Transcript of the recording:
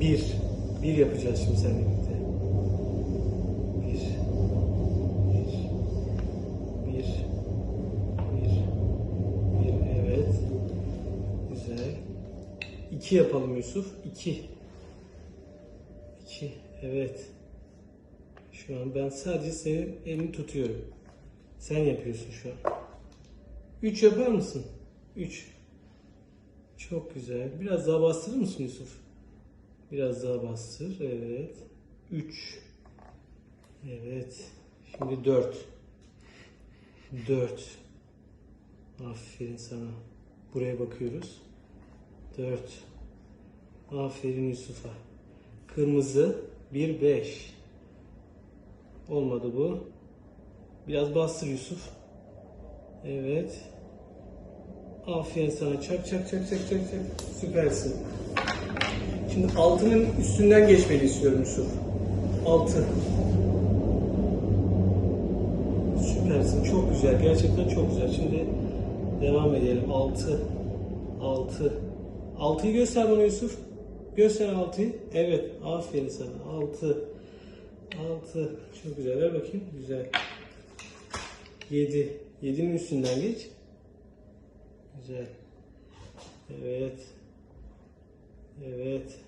Bir. Bir yapacağız şimdi seninle birlikte. Bir. Bir. Bir. Bir. Bir. Evet. Güzel. İki yapalım Yusuf. İki. İki. Evet. Şu an ben sadece senin elini tutuyorum. Sen yapıyorsun şu an. Üç yapar mısın? Üç. Çok güzel. Biraz daha bastırır mısın Yusuf? Biraz daha bastır. Evet. Üç. Evet. Şimdi dört. Dört. Aferin sana. Buraya bakıyoruz. Dört. Aferin Yusuf'a. Kırmızı. Bir beş. Olmadı bu. Biraz bastır Yusuf. Evet. Aferin sana. Çak çak çak çak çak çak. Süpersin. Şimdi altının üstünden geçmeni istiyorum Yusuf. Altı. Süpersin. Çok güzel. Gerçekten çok güzel. Şimdi devam edelim. Altı. Altı. Altıyı göster bana Yusuf. Göster altıyı. Evet. Aferin sana. Altı. Altı. Çok güzel. Ver bakayım. Güzel. Yedi. Yedinin üstünden geç. Güzel. Evet. Evet.